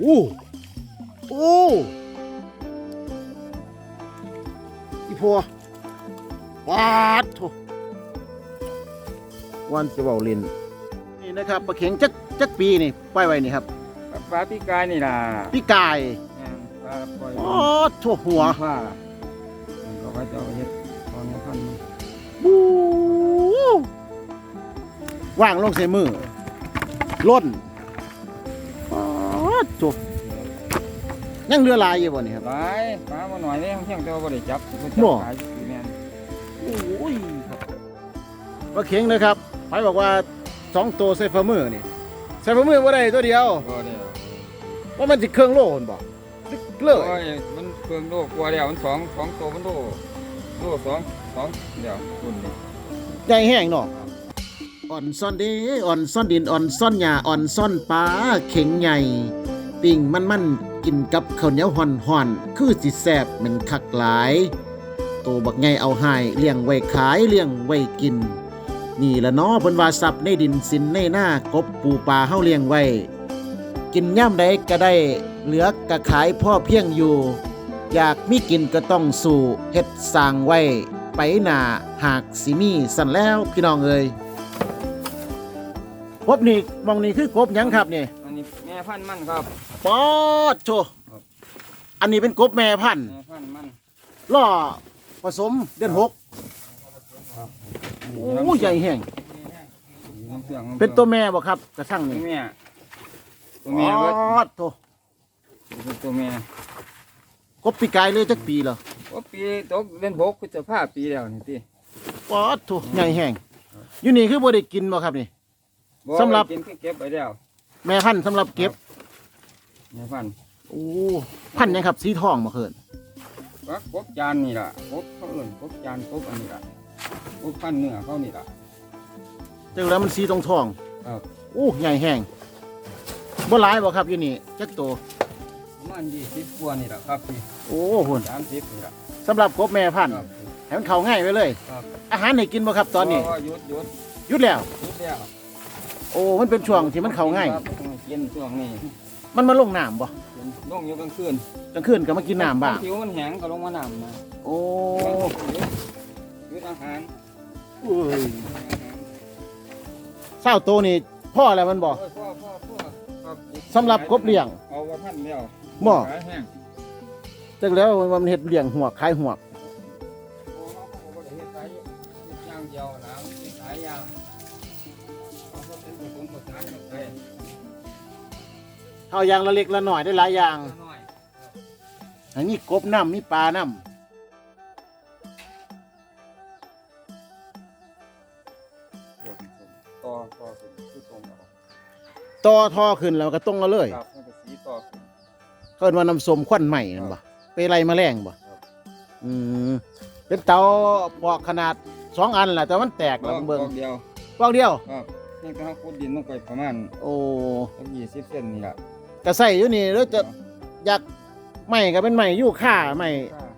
โอ้โอ้อีพัววาดโถวันจะเบาเล่นนี่นะครับปลาเข็งจักจักปีนี่ปล่อยไว้นี่ครับปลาปีกายนี่ล่ะพี่กายแม่นปลาปล่อยอ๋อโถหัวผ้ามันก็ว่าจะเอาเฮ็ดตอนนี้พันธุ์บูว่างลงใส่มือล้น ยังเรือลายอยู่บ่นี่ครับ หลายปลามาหน่อยเด้เพียงแต่ว่าบ่ได้จับบ่จับ่ ขายอยู่แม่นโอ้ยครับปลาเข็งนะครับไปบอกว่าสองตัวใส่ฝ่ามือนี่ใส่ฝ่ามือว่าได้ตัวเดียวบ่ได้ว่ามันจะเครื่องโล่คนบอกเลโอ้ยยมันเพิ่งโลกว่าแล้วมันสองสองตัวมันโลโลสองสองเดี๋ยวรุ่นนี้ใหญ่แห้งเนาะอ่อนซ่อนเด้อ่อนซ่อนดินอ่อนซ่อนหญ้าอ่อนซ่อนปลาเข็งใหญ่ ปิ่งมันมันๆ กินกับข้าวเหนียวห่อนห่อนๆคือสิแซบเหมือนคักหลายโตบักไงเอาใหายเลี้ยงไว้ขายเลี้ยงไว้กิน นี่ละเนาะเพิ่นว่าสับในดินสินในหน้ากบปูปลาเฮาเลี้ยงไว้ กินย่ำใดก็ได้เหลือกะขายพ่อเพียงอยู่ อยากมีกินก็ต้องสู่เฮ็ดสร้างไว้ ไปหน้าหากสิมีสั่นแล้วพี่น้องเอ้ยกบนี่มองนี่คือกบหยังครับนี่ แม่พันธุ์มันครับปอดโชอันนี้เป็นกบแม่พันธุ์แม่พันธุ์มันล่อผสมเดือนหกโอ้ใหญ่แห้งน้ำเครื่องำเป็นตัวแม่บ่ครับกระทั่งตัวนี่แม่ตัวปแม่เบิดอดโตเป็นตัวแม่กบปีกายเลยจักปีเหรอโอ้ปีตกเดือนหกพฤษภาปีแล้วนี่ติปอดโตใหญ่แห้งอยู่นี่คือบ่ได้กินบ่ครับนี่บ่สำหรับ กินคือเก็บไปแล้ว แม่พันธุ์สำหรับเก็บ แม่พันธุ์โอ้พันธุ์หยังครับ สีทองบ่เคินก็กบจานนี่ล่ะกบเขาเอิ้นกบจานกบอันนี้ล่ะกบพันธุ์เนื้อเขานี่ล่ะจังแล้วมันสีทองทองครับ โอ้ใหญ่แห้งบ่หลายบ่ครับอยู่นี่จักโตประมาณยี่สิบกว่านี่ล่ะครับพี่โอ้หุ่นสามสิบนี่ล่ะสำหรับกบแม่พันธุ์ครับ ให้มันเข้าง่ายไว้เลย ครับ อาหารให้กินบ่ครับตอนนี้เพราะว่าหยุดหยุดหยุดแล้ว หยุดแล้ว โอ้ มันเป็นช่วงที่มันเข้าง่าย ครับกินช่วงนี้มันมาลงน้ำบ่กินลงอยู่กลางคืนกลางคืนก็มากินน้ำบ้าง ผิวมันแห้งก็ลงมาน้ำนะโอ้หยุดอาหารเอ้ยเศร้าโตนี่พ่ออะไรมันบ่โอ้ยพ่อพ่อพ่อครับสำหรับกบเลี้ยงเอาว่าพันแล้วบ่ ขายแห้งจังแล้วมันเฮ็ดเลี้ยงหัวกขายหัวก เป็นผสมผสานกันไปเอาอย่างละเล็กละหน่อยได้หลายอย่างน้อยอันนี้กบน้ำมีปลาน้ำบวชต่อต่อขึ้นคือตรงเอาต่อทอขึ้นแล้วก็ต้องเอาเลยครับมันก็สีต่อขึ้น เกินว่าน้ำส้มควันใหม่นั่นบ่ไปไล่แมลงบ่ครับ อืมเป็นเตาปอกขนาดสองอันแหละแต่มันแตกดแล้วอกเบิ่งดอกเดียวปอกเดียว ครับ นี่ก็เขาขุดดินลงไปประมาณโอ้สักยี่สิบเซนนี่แหละกระใส่อยู่นี่แล้วจะอยากไม่ก็เป็นไม่ยู่ค่าไม่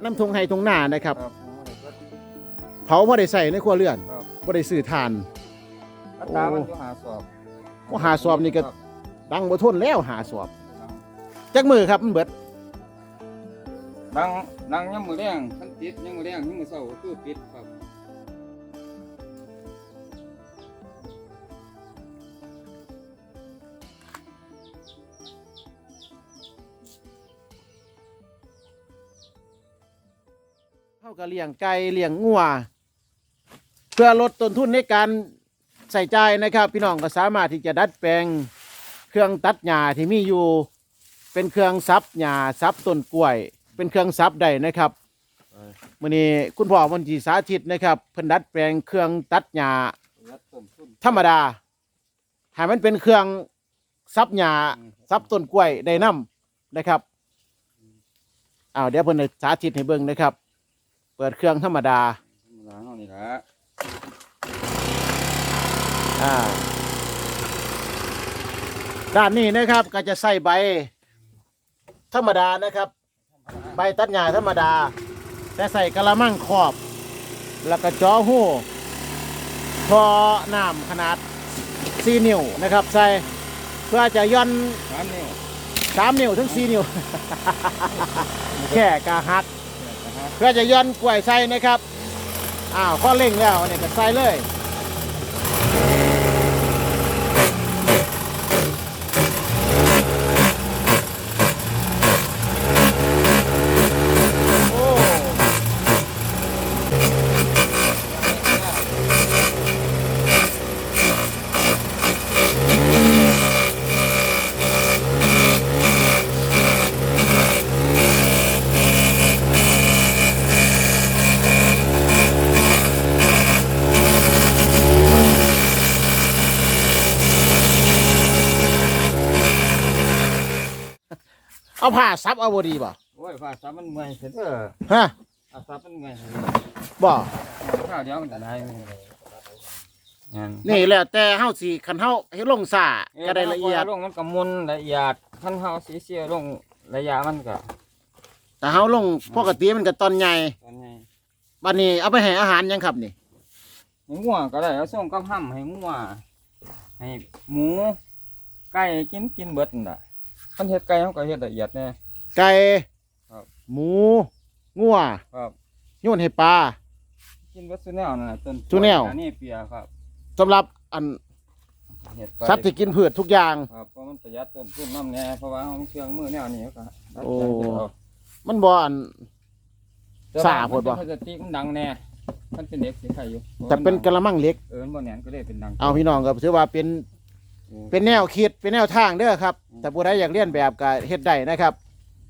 น้ำทงไฮทงหน้านะครับครับเผาพอได้ใส่ในครัวเรือนครับพอได้ซื้อทานอัตรามันอยู่หาสอบโอ้หาสอบนี่ก็ครับดังบ่ทนแล้วหาสอบจักมือครับมันเบิดดังดังยังมือแรงขันติดยังมือแรงยังมือเศร้าก็คือปิด เท่ากับเลี้ยงไก่เลี้ยงงัวเพื่อลดต้นทุนในการใส่ใจนะครับ พี่น้องก็สามารถที่จะดัดแปลงเครื่องตัดหญ้าที่มีอยู่ เป็นเครื่องซับหญ้าซับต้นกล้วย เป็นเครื่องซับได้นะครับมื่อนี้คุณพ่อวันจีสาธิตนะครับเพิ่นดัดแปลงเครื่องตัดหญ้าธรรมดาให้มันเป็นเครื่องซับหญ้าซับต้นกล้วยได้น้ำนะครับอ้าวเดี๋ยวเพิ่นจะสาธิตให้เบิ่งนะครับ เปิดเครื่องธรรมดาธรรมดาเฮานี่ละอ่าด้านนี้นะครับก็จะใส่ใบ ธรรมดานะครับ ใบตัดหญ้าธรรมดา แต่ใส่กระมังครอบ แล้วก็จ่อหูพอน้ำขนาด 4 นิ้วนะครับ ใส่เพื่อจะย่อนสามนิ้วสามนิ้วถึงสี่นิ้ว แค่กะหัก เพื่อจะย้อนกล้วยใส่นะครับอ้าวข้อเร่งแล้วเนี่ยก็ใส่เลย เอาผ้าซับเอาบดีบ่โอ้ยฟ้าซับมันเมื่อยเสร็จเออฮะฟ้าซับมันเมื่อยบ่ข้าวเดียวมันจะได้งั้นนี่แหละแต่เฮาสิคันเฮาเฮ็ดลงซ่าก็ได้ละเอียดลงมันก็มุนละเอียดขั้นเฮาสีเสียลงระยะมันก็แต่เฮาลงปกติมันก็ตอนใหญ่ตอนนี้บัดนี้เอาไปให้อาหารยังครับนี่ให้งัวก็ได้เอาส่งกับห้ำให้งัวให้หมูไก่กินกินเบิดนั่นล่ะ คันเฮ็ดไก่เฮาก็เฮ็ดละเอียดแน่ ไก่ครับ หมูงัวครับโยนให้ปลา กินเบิดซุแนวนั่นน่ะต้นซุแนว อันนี้เปียครับสำหรับอันเฮ็ดไปสัตว์ที่กินพืชทุกอย่าง ครับเพราะมันประหยัดต้นทุนน้ำแน่เพราะว่าเฮามีเครื่องมือแนวนี้ก็โอ้มันบ่อันสาโพดบ่พลาสติกมันดังแน่มันเป็นเด็กสิใครอยู่แต่เป็นกระมังเล็ก เออมันบ่แน่นก็เลยเป็นดังเอาพี่น้องก็ถือว่าเป็น เป็นแนวคิดเป็นแนวทางเด้อครับ แต่ผู้ใดอยากเรียนแบบก็เฮ็ดได้นะครับ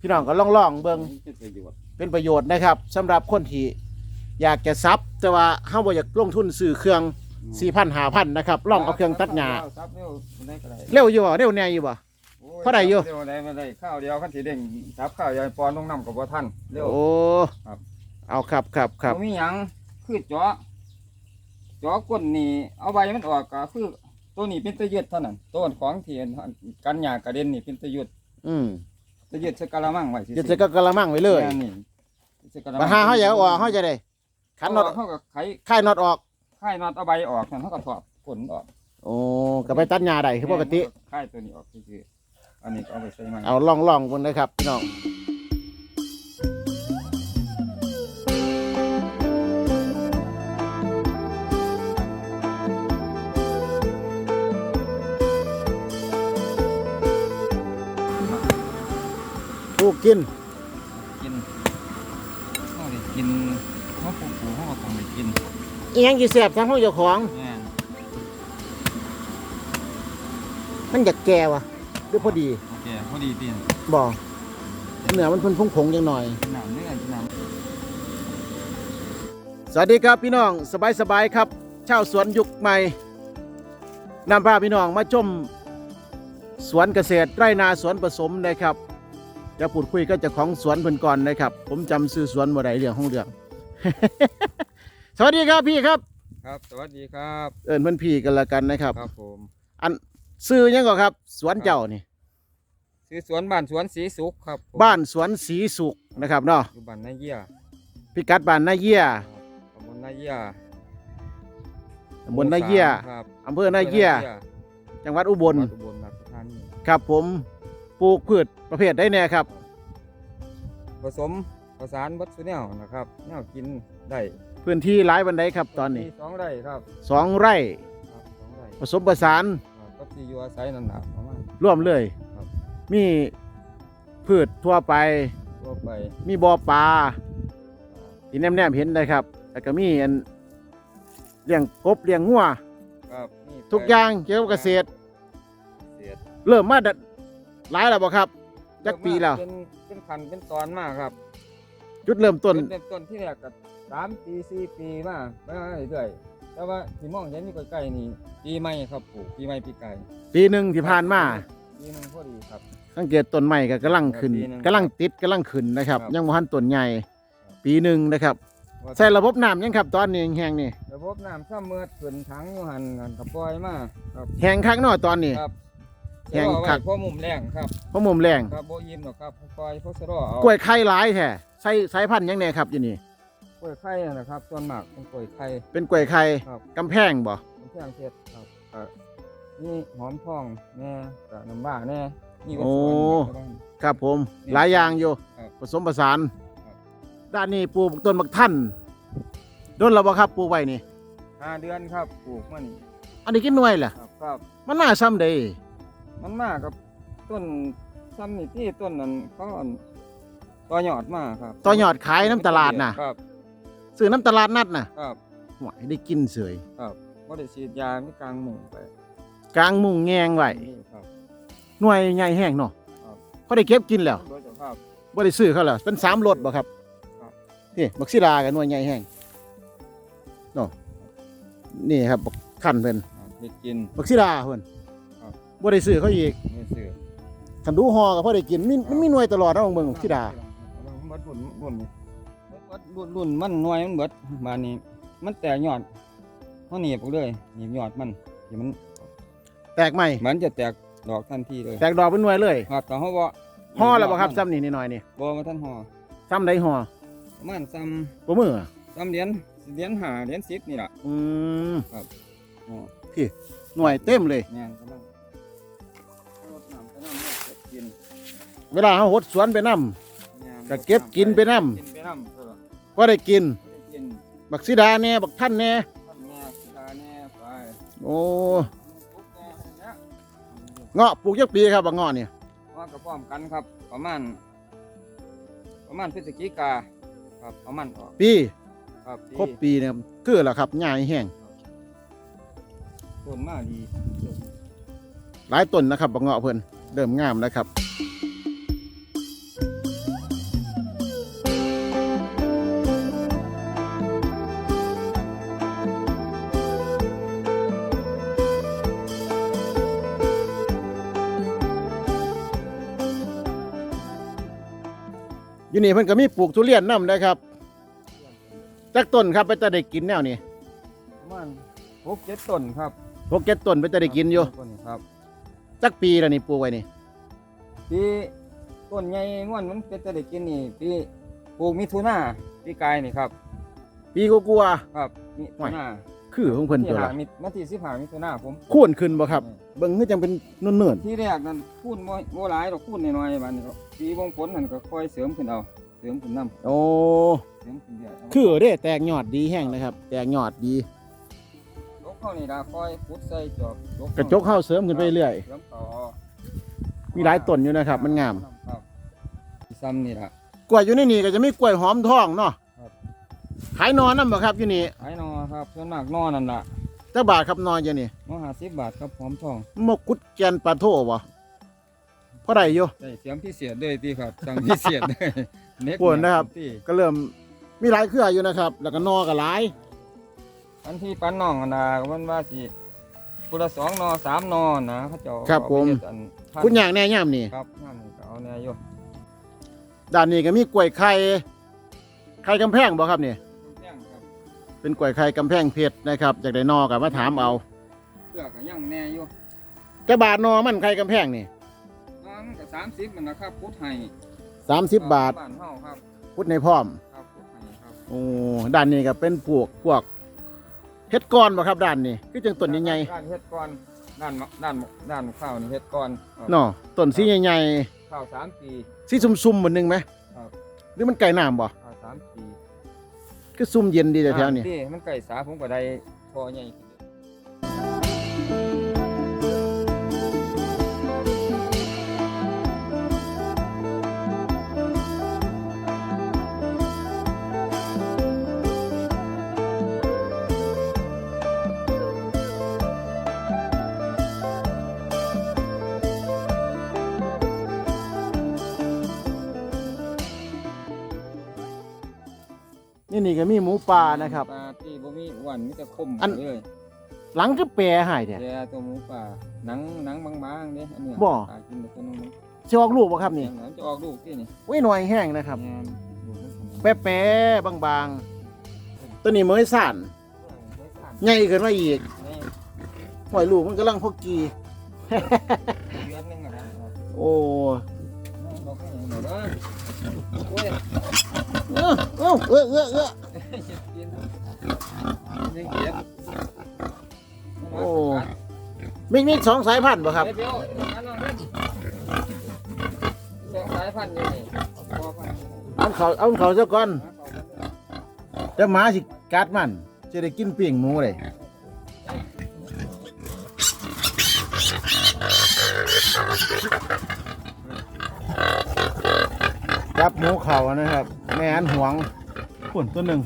พี่น้องก็ลองลองๆเบิ่งเป็นประโยชน์เป็นประโยชน์นะครับสำหรับคนที่อยากจะซับแต่ว่าเฮาบ่อยากลงทุนซื้อเครื่อง4,000 5,000นะครับลองเอาเครื่องตัดหญ้าซับเร็วได้ก็ได้เร็วอยู่บ่เร็วแน่อยู่บ่โอ้เท่าใดอยู่ เร็วได้มาได้ข้าวเดียวคันสิเด้งซับข้าวเดียวปอนลงน้ำก็บ่ทันเร็ว โอ้ครับ เอาครับครับครับ บ่มีหยังคือเจาะเจาะก้นนี่เอาใบมันออกก็คือ ตัวนี้เป็นตะยึดเท่านั้นต้นของที่กันหญ้ากระเด็นนี่เป็นตะยึดอืมตะยึดใส่กะละมังไว้ซื่อๆจะจะก็กระมังไว้เลยแม่นี่ใส่กะละมัปังญหาเฮาอยากเอาออกเฮาจะได้ขันน็อตเขาก็ไขค่ายน็อตออกไข่น็อตเอาใบออกนั่นเขาก็ถอดขนออกโอ้ก็ไปตัดหญ้าได้คือปกติไข่ตัวนี้ออกคือๆอันนี้ก็เอาไปใส่มันเอาลองลองๆเบิ่งนะครับพี่น้อง กิน กินเขาได้กินเขาปูปูเขาก็คงได้กินอีหยังสิแซ่บทั้งห้องเจ้าของ แม่นมันอยากแก่วะหรือพอดีโอเคพอดีตีนบ่เนื้อมันเพิ่นพุ่งผงๆจังหน่อย กินน้ำเนื้อกินน้สวัสดีครับพี่น้องสบายสบายๆครับชาวสวนยุคใหม่นำพาพี่น้องมาชมสวนเกษตรไร่นาสวนผสมนะครับ จะพูดคุยก็จะของสวนเพิ่นก่อนนะครับ ผมจำซื้อสวนบ่ได้เรื่องของเรื่อง สวัสดีครับพี่ครับำครับ สวัสดีครับเอิ้นเพิ่นพี่กันละกันนะครับ ครับผมอันซื้อหยังก็ครับ สวนเจ้านี่ซื้อสวนบ้านสวนสีสุขครับผมบ้านสวนสีสุขนะครับเนาะอยู่บ้านนาเยี่ยพิกัดบ้านนาเยี่ยตำบลนาเยี่ยตำบลนาเยี่ยครับอำเภอนาเยี่ย จังหวัดอุบล จังหวัดอุบลราชธานีครับผม ปลูกพืชประเภทได้แน่ครับ ผสมผสานวัตถุแนวนะครับแนวกินได้พื้นที่หลายบันไดครับตอนนี้มีสองไร่ครับสองไร่ครับสองไร่ผสมประสานครับก็ที่อยู่อาศัยนั่นแหละประมาณ ร่วมเลย ครับ มีพืชทั่วไป ทั่วไปมีบ่อปลาที่แนมๆเห็นได้ครับแล้วก็มีอันเลี้ยงกบเลี้ยงงัวครับนี่ทุกอย่างเกี่ยวกับเกษตร เกษตร เริ่มมาด หลายแล้วบ่ครับจักปีแล้วเป็นเป็นขันเป็นตอนมากครับ จุดเริ่มต้นเป็นเริ่มต้นที่แรกก็สามปีสี่ปีมาไปมาเรื่อยๆแต่ว่าที่มองเห็นอยู่ใกล้ๆนี่ปีใหม่ครับปลูกปีใหม่ปีไก่ปีหนึ่งที่ผ่านมาปีหนึงพอดีครับสังเกตต้นใหม่ก็กำลังขึ้นปีหนึ่งกำลังติดกำลังขึ้นนะครับครับยังบ่ทันต้นใหญ่ครับปีหนึ่งนะครับว่าใส่ระบบน้ำยังครับตอนนี้แห้งๆนี่ระบบน้ำซ้ำเมื่อขึ้นถังอยู่หันกันกับปล่อยมาครับแห้งคักเนาะตอนนี้ครับ แห้งสะดอคัไว้กเพราะมุมแรงครับเพราะมุมแรงครับโบยิมหรอกครับปล่อยเพราะสะดอเอากล้วยไข่หลายแท้ใส่สายพันธุ์หยังแน่ครับอยู่นี่กล้วยไข่นั่นนะครับส่วนมากเป็นกล้วยไข่เป็นกล้วยไข่ครับกำแพงบ่เป็นเครื่องเทศครับก็นี่หอมทองแน่กับน้ำบ้าแน่นี่ก็โอ้สวนครับผมหลายอย่างอยู่ครับผสมผสานครับด้านนี้ปลูกต้นบักท่านโดนแล้วบ่ครับปลูกไว้นี่ห้าเดือนครับปลูกมันอันนี้กินหน่วยแหละครับครับมันน่าซ้ำเด้ มันมากับต้นซ้ำนี่ที่ต้นนั้นเขาอันต่อยอดมาครับต่อยอดขายน้ำตลาดน่ะครับ ซื้อน้ำตลาดนัดน่ะครับหวยได้กินเสยครับบ่ได้ฉีดยาไม่กลางหมู่ไปกลางมุงแงงไว้นี่ครับ หน่วยใหญ่แห้งเนาะครับ เขาได้เก็บกินแล้วโดยเฉพาะ บ่ได้ซื้อเขาแล้วเป็นสามรถบ่ครับครับ นี่บักศิลากับหน่วยใหญ่แห้งเนาะนี่ครับบักท่านเพิ่นครับเฮ็ดกินบักศิลาเพิ่นครั บบ่ได้ซื้อเขาอีกไม่ซื้อคันดูฮอก็พอได้กินมีมันมีหน่วยตลอดเนาะเบิ่งบักศิลาเบิดรุ่นรุ่นนี่เบิดรุ่นรุ่นมันหน่วยมันเบิดมานี่มันแตกยอดเฮาหนีบออกเลยหนีบยอดมันที่มันแตกใหม่มันจะแตกดอกทันทีเลยแตกดอกเป็นหน่วยเลยครับแต่เฮาบ่ฮอแล้วบ่ครับซ้ำนี่นิดหน่อยนี่บ่มาทันฮอซ้ำใดฮอประมาณซ้บ่มือำซ้ำเหรียญเหรียญห้าเหรียญ10นี่ล่ะอืมฮอหน่วยเต็มเลยแม่นกำลังร เวลาเฮาหดสวนไปนํแม่นก็เก็บกินไปนำกินไปนำเออก็ได้กิน ได้กินบักศิดาแหน่บักท่านแหน่ทำแน่กีฬาแน่ไปโอ้ปุ๊บแน่เนี้ยเงาะปลูกจักปีครับบักเงาะนี่ว่ากับพร้อมกันครับ ประมาณ ประมาณพฤศจิกาครับประมาณออกปีครับครบปีเนี่ยคือแล้วครับหญ้าแห้งต้นมาดี หลายต้นนะครับบักเงาะเพิ่นเริ่มงามแล้วครับ อยู่นี่เพิ่นก็มีปลูกทุเรียนนํนะครับจักต้นครับไปจะได้กินแนวนี้ประมาณหกเจ็ดต้นครับพวกเก็ดต้นไปจะได้กินอยู่ต้นครับจักปีแล้วนี่ปลูกไว้นี่ปีต้นใหญ่ม่วนมันเป็นแต่ได้กินนี่ปีปลูกมิถุนาปีกายนี่ครับ ปีกลัวาครับมิถุนาๆ คือของเพิ่นที่ตัวหาละมิมาที่สิบหามิถุนาผมคูนขึ้นบ่ครับเบิ่งคือจังเป็นเนิ่นที่แรกนั้นคูณบ่บ่หลายดอกคูณน้อยๆบาดนี้ก็ปีวงฝนนั่นก็ค่อยเสริมขึ้นเอาเสริมขึ้นนํๆโอ้เสริมขึ้นเรื่อยคือเด้แตกยอดดีแห้งนะครับ แตกยอดดียกเข้านี่ล่ะค่อยพุดใส่จอบกระจกเข้าเสริมขึ้นไปเรื่อยเสริมต่อมีหลายต้นอยู่นะครับ มันงามครับซ้ำนี่ล่ะกล้วยอยู่ในนี่ก็จะมีกล้วยหอมทองเนาะครับ ขายนอนนํบ่ครับอยู่นี่ขายนอครับส่วนมากนอนั่นล่ะจักบาทครับนอนอยู่นี่นอ50บาทครับหอมทองมกกุดแกนปลาโทบ่พอได้อยู่ได้เสียงพิเศษด้วยติครับสั่งพิเศษด้วยเน็กปวนนะครับ ที่ก็เริ่มมีหลายเครืออยู่นะครับ แล้วก็นอก็หลายอันที่ปันน้องอันน่ะมันว่าสิคนละสองนอสามนอนะเขาเจ้าครับเอาผมไปเฮ็ดอันพันคุณอย่างแน่ย่ามนี่ครับนั่นก็เอาแน่อยู่ด้านนี้ก็มีกล้วยไข่ ไข่กำแพงบ่ครับนี่แจ้งครับเป็นกล้วยไข่กำแพงเพชรนะครับจากได้นอก็มาถามเอาเพื่อก็ยังแน่อยู่จะบาทนอมันไข่กำแพงนี่นอมันก็30มันนะครับพุทธให้30บาทบ้านเฮาครับพุทธในพร้อมครับพุทธให้ครับโอ้ด้านนี้ก็เป็นพวกพวกเฮ็ดก้อนบ่ครับด้านนี้คือจังต้นใหญ่ด้านเฮ็ดก่อนด้านมะด้านมะด้านข้าวนี่เฮ็ดก่อนครับๆเนาะต้นสีใหญ่ข้าวสามปีๆสีซุ่มๆบนนึงไหมครับหรือมันไก่น้ำบ่ข้าวสามปี คือซุ่มเย็นดีแต่แถวนี้ที่มันไก่สาผมก็ได้พอใหญ่ นี่นี่ก็มีหมูป่านะครับ ปลาที่บ่มีอ้วนมีแต่คมอัน เลยหลังก็แปรหายแท้แต่ตัวหมูป่าหนังหนังบางๆเด้อันเนี้ยบ่ ปลากินแต่ตัวนึงสิออกลูกบ่ครับนี่มันจะออกลูกที่นี่ไว้หน่อยแห้งนะครับ แม่นลูกมันขนาดแปรๆบางๆ ตัวนี้เหมยซ่านไม่ขาดใหญ่ขึ้นมาอีกนี่หอยลูกมันกำลังพอกี เดือนหนึงอะนะโอ้ บอกให้หน่อยเด้อโอ้ย เออเอ้าเออเออเออกินยังเก็บโอ้มีมีสองสายพันธุ์บ่ครับเดี๋ยวอันนั้นายพันธุ์อยู่นี่พอพันธุ์เอาเขาเอาเขาซะก่อนหาเขา จะหมาสิกัดมันจะได้กินเปิ้งหมูเลย จับหมูเข่านะครับ แม่อันหวงขุนตัวหนึ่ง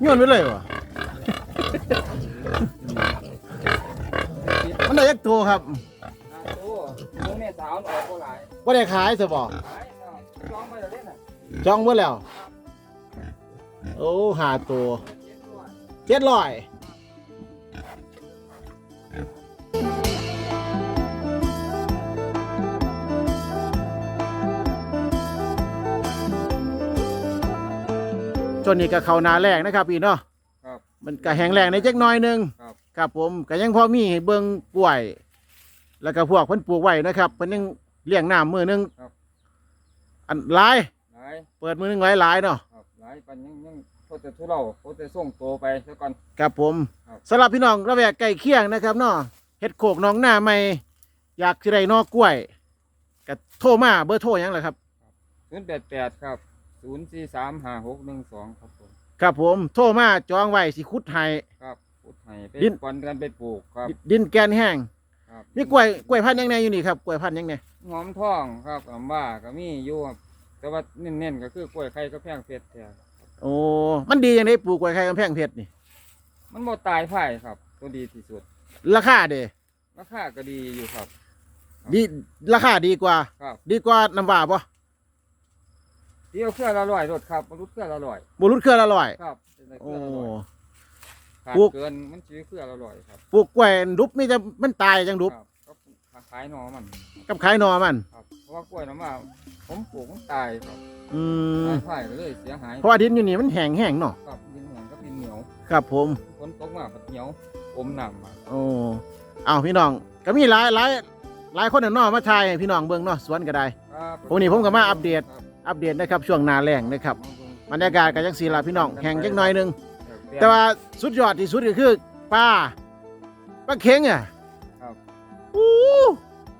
โยนไปเลยวะมันได้ยักตัวครับตัวแม่สาวออกหลายว่าได้ขายสบอกจองไปแล้วเด้น่ะจองไว้แล้ว โอ้หาตัวเจ็ดร้อย เจ็ดร้อยจนนี่ก็เข้าหนาแรกนะครับพี่เนาะครับมันก็แห้งแรงในจักหน้อยหนึงครับ ครับผมก็ยังพอมีให้เบิ่งกล้วย แล้วก็พวกเพิ่นปลูกไว้นะครับเพิ่นยังเลี้ยงน้ำมือหนึงครับ อันหลาย หลายเปิดมือหนึงหลายหลายๆเนาะ ครับหลายปันยังยังพอจะทุเราพอจะส่งตัวไปซะก่อน ครับผมครับ สำหรับพี่น้องระแวกใกล้เคียงนะครับเนาะเฮ็ดโขกหน้องหน้าใหม่อยากสิได้นอกกล้วยก็โทรมาเบอร์โทรหยังล่ะครับ ศูนย์แปดแปดครับ ศูนย์สี่สามห้าหกหนึ่งสองครับผมครับผมโทรมาจองไว้สิคุดให้ ครับพุทธให้ไปดินปอนกันไปปลูกครับดินแกนแห้งครับมีกล้วยกล้วยพันธุ์ยังไงอยู่นี่ครับกล้วยพันธุ์ยังไงหอมทองครับอำว่าก็มีอยู่ครับแต่ว่าเน้นๆก็คือกล้วยไข่ก็แพงเพชรแท้โอ้มันดียังไงปลูกกล้วยไข่กำแพงเพชรนี่มันบ่ตายไผ่ครับ ตัวดีที่สุดราคาเด้ราคาก็ดีอยู่ครับ ดีราคาดีกว่า ครับ ดีกว่าน้ำว่าบ่ เดียวเครือละร้อยรถครับมนุษย์เครือละร้อยบุรุษเครือละร้อยครับเป็นเคโอ้ รือละร้อยขาดปลูก เกินมันซื้อเครือละร้อยครับปลูกกล้วยดุบนี่จะมันตายจังดุบครับก็ขายหนอมันกับขายหนอมัน ครับเพราะว่ากล้วยน้ำว่าผมปลูกมันตายครับอืมตายไผ่ก็เลยเสียหายเพราะว่าดินอยู่นี่มันแห้งแห้งเนาะครับดินเหนียวก็ดินเหนียวครับผม ฝนตกมาก็เหนียวอมน้ำมาโอ้เอาพี่น้องก็มีหลายหลายหลายคนน่ะเนาะมาทายให้พี่น้องเบิ่งเนาะสวนก็ได้ ครับวันนี้ผมก็มาอัปเดต ครับ อัปเดตนะครับช่วงหนาแรงนะครับบรรยากาศก็จังสีละพี่น้องแห้งจักหน่อยหนึงเปลี่ยนแต่ว่าสุดยอดที่สุดก็คือปลาปลาเข็งอะครับ อู้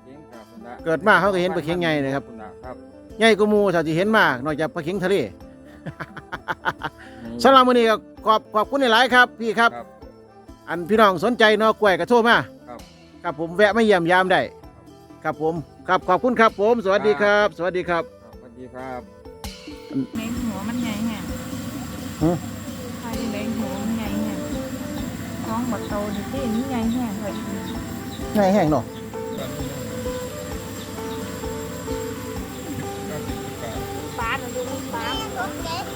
เข็งครับคุณดาเกิดมาเขาก็เห็นปลาเข็งใหญ่เลยครับณดาครับใหญ่กว่าหมูเท่าที่เห็นมากนอกจากปลาเข็งทะเลนี่สำหรับมื้อนี้ก็ขอบขอบคุณหลายๆครับ พี่ครับ ครับ อันพี่น้องสนใจเนอกล้วยก็โทรมาครับ ครับผมแวะมาเยี่ยมยามได้ ครับผม ครับขอบคุณครับผม สวัสดีครับ สวัสดีครับครับสวัส ดีครับในหัวมันใหญ่แห่งฮะใครในหัวมันใหญ่แห่งท้องบักโตดิที่นี่ใหญ่แห่งเลยง่ายแห้งเนาะป้าดูดูป้ารถเล็กรถของลูก